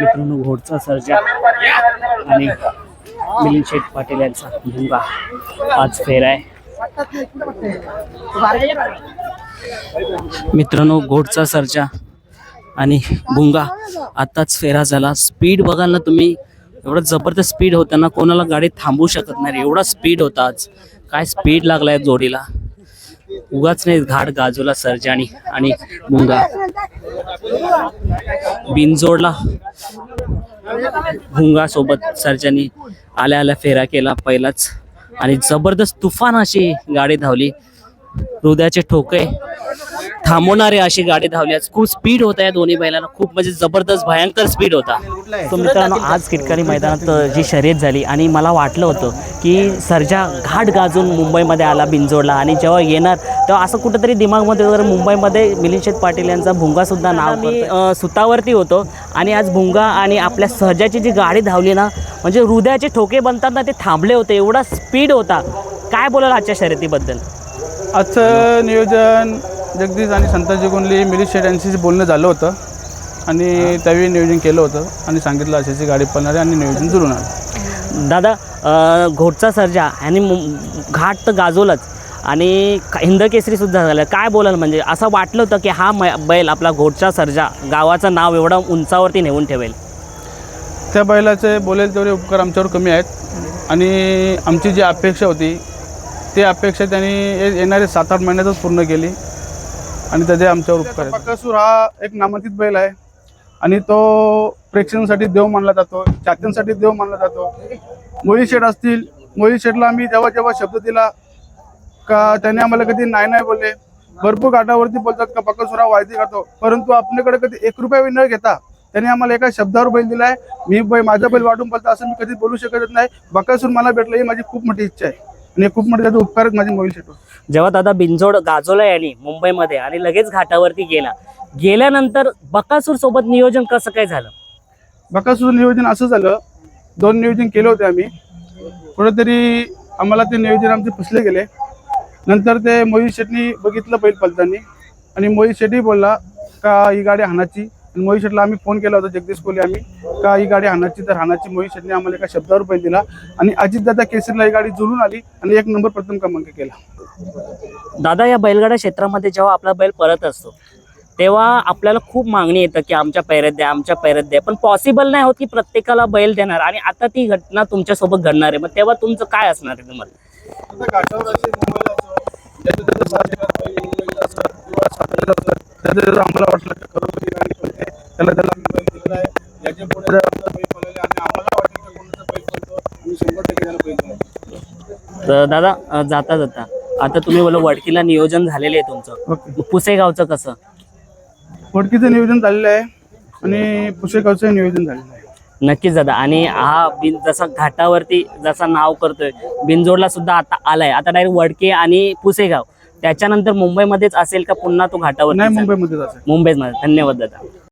मित्रांनो घोडचा सर्जा. आणि मिलिंद शेठ पाटील यांचा भुंगा आज फेर आहे. मित्रांनो घोडचा सर्जा आणि भुंगा आताच फेरा झाला. स्पीड बघाल ना तुम्ही. एवढं जबरदस्त स्पीड होतं ना कोणाला गाडी थांबवू शकत नाही. एवढा स्पीड होता आज. काय स्पीड लागलाय जोडीला. उगाच नाही घाट गाजवला सर्जानी आणि भुंगा बिनजोडला. भुंगा सोबत सर्जानी आल्या आल्या फेरा केला पहिलाच. आणि जबरदस्त तुफान अशी गाडी धावली. हृदयाचे ठोके. थांबवणारे अशी गाडी धावली आज खूप स्पीड होता या दोन्ही बैलांना खूप म्हणजे जबरदस्त भयंकर स्पीड होता. तो मित्रांनो आज किटकारी मैदानात जी शर्यत झाली आणि मला वाटलं होतं की सर्जा घाट गाजून मुंबईमध्ये आला बिंजोडला आणि जेव्हा येणार तेव्हा असं कुठंतरी दिमागमध्ये वगैरे मुंबईमध्ये मिलिंद शेठ पाटील यांचा भुंगा सुद्धा नाव मी सुतावरती होतो. आणि आज भुंगा आणि आपल्या सर्जाची जी गाडी धावली ना म्हणजे हृदयाचे ठोके बनतात ना ते थांबले होते. एवढा स्पीड होता. काय बोलाल आजच्या शर्यतीबद्दल? आजचं नियोजन जगदीश आणि संताजी गुंडली मिलिंद शेठ यांच्याशी बोलणं झालं होतं. आणि त्यावेळी नियोजन केलं होतं आणि सांगितलं अशाची गाडी पळणार आहे आणि नियोजन जुळून आलं दादा घोटचा सर्जा आणि मुं- घाट तर गाजवलाच. आणि हिंद केसरी सुद्धा झालं. काय बोलाल म्हणजे असं वाटलं होतं की हा मै- बैल आपला घोटचा सर्जा गावाचं नाव एवढं उंचावरती नेऊन ठेवेल. त्या बैलाचे बोलेल तेवढे उपकार आमच्यावर कमी आहेत. आणि आमची जी अपेक्षा होती ती अपेक्षा त्यांनी येणारे सात आठ महिन्यातच पूर्ण केली. आणि त्याचे आमच्यावर उपकार आहेत. बकासूर हा एक नामांकित बैल आहे. आणि तो प्रेक्षकांसाठी देव मानला जातो चात्यांसाठी देव मानला जातो. मोहित शेठ असतील मोहित शेठला आम्ही जेव्हा जेव्हा शब्द दिला का त्याने आम्हाला कधी नाही नाही बोलले. भरपूर घाटावरती बोलतात का पक्कसूर हा वायदे करतो. परंतु आपल्याकडे कधी एक रुपया न घेता त्याने आम्हाला एका शब्दावर बैल दिलाय मी बैल माझा बैल वाटून बोलतो असं मी कधी बोलू शकत नाही. बकासूर मला भेटलं ही माझी खूप मोठी इच्छा आहे. आणि खूप मोठे त्याचे माझे मोहित शेठ जेव्हा दादा बिंजोड गाजवला यांनी मुंबईमध्ये आणि लगेच घाटावरती गेला गेल्यानंतर बकासूर सोबत नियोजन कसं काय झालं? बकासूर नियोजन असं झालं दोन नियोजन केले होते आम्ही. कुठेतरी आम्हाला ते नियोजन आमचे फसले गेले. नंतर ते मोहित शेटनी बघितलं बैल पलतानी. आणि मोहित शेट्टी बोलला का ही गाडी हाणाची? आणि मोहित शेटला आम्ही फोन केला होता जगदीश कोहली आम्ही. का ही गाडी हाणाची? तर हाणाची. मोहित शेटने आम्हाला एका शब्दावर बैल दिला आणि अजितदादा केसरीला ही गाडी जुळून आली आणि एक नंबर प्रथम क्रमांक केला. दादा या बैलगाडा क्षेत्रामध्ये जेव्हा आपला बैल परत असतो तेव्हा आपल्याला खूप मागणी येतं की आमच्या पैऱ्यात द्या आमच्या पैऱ्यात द्या. पण पॉसिबल नाही होत की प्रत्येकाला बैल देणार आणि आता ती घटना तुमच्यासोबत घडणार आहे. मग तेव्हा तुमचं काय असणार आहे तुम्हाला? आता घाटावर असे मुंबईला असो, ज्याचं त्याचं साथ देणार बैल मुंबईला असो, किंवा साताऱ्याला असो, त्याचं त्याचं आम्हाला वाटलं की खरोखर ही गाडी पळते. त्याला त्याला आम्ही बैल दिलेला आहे याच्यापुढे जर आपला बैल पळाला आणि आम्हाला वाटेल की कोणाचा बैल पळतो आम्ही शंभर टक्के त्याला बैल देणार. तर दादा अं, जाता जाता. आता तुम्ही बोला वडकीला नियोजन झालेलं आहे तुमचं. ओके. मग पुसेगावचं कसं? वडकीचं नियोजन झालेलं आहे आणि पुसेगावचं नियोजन झालेलं आहे. नक्कीच दादा. आणि हा बिन जसा घाटावरती जसा नाव करतोय बिनजोडला सुद्धा आता आलाय. आता डायरेक्ट वडके आणि पुसेगाव. त्याच्यानंतर मुंबईमध्येच असेल का पुन्हा तो घाटावर नाही मुंबईमध्ये जायचं मुंबईमध्ये धन्यवाद दादा.